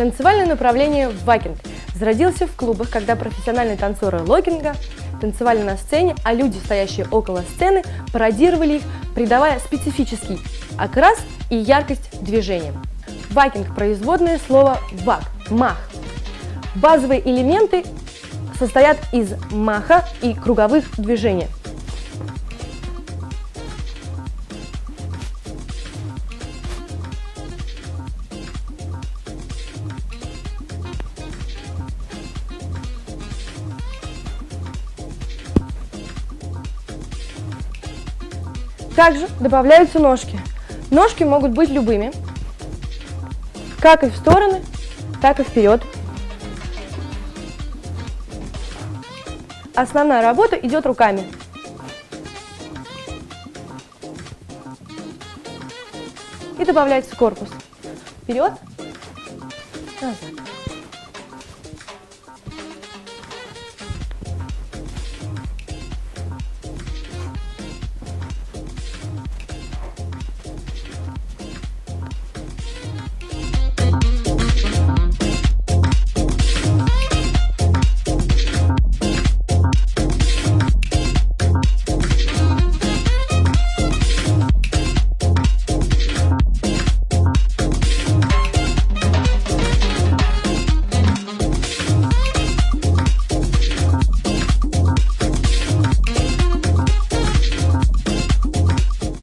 Танцевальное направление вакинг зародился в клубах, когда профессиональные танцоры локинга танцевали на сцене, а люди, стоящие около сцены, пародировали их, придавая специфический окрас и яркость движениям. Вакинг – производное слово вак – мах. Базовые элементы состоят из маха и круговых движений. Также добавляются ножки. Ножки могут быть любыми, как и в стороны, так и вперед. Основная работа идет руками. И добавляется корпус. Вперед, назад.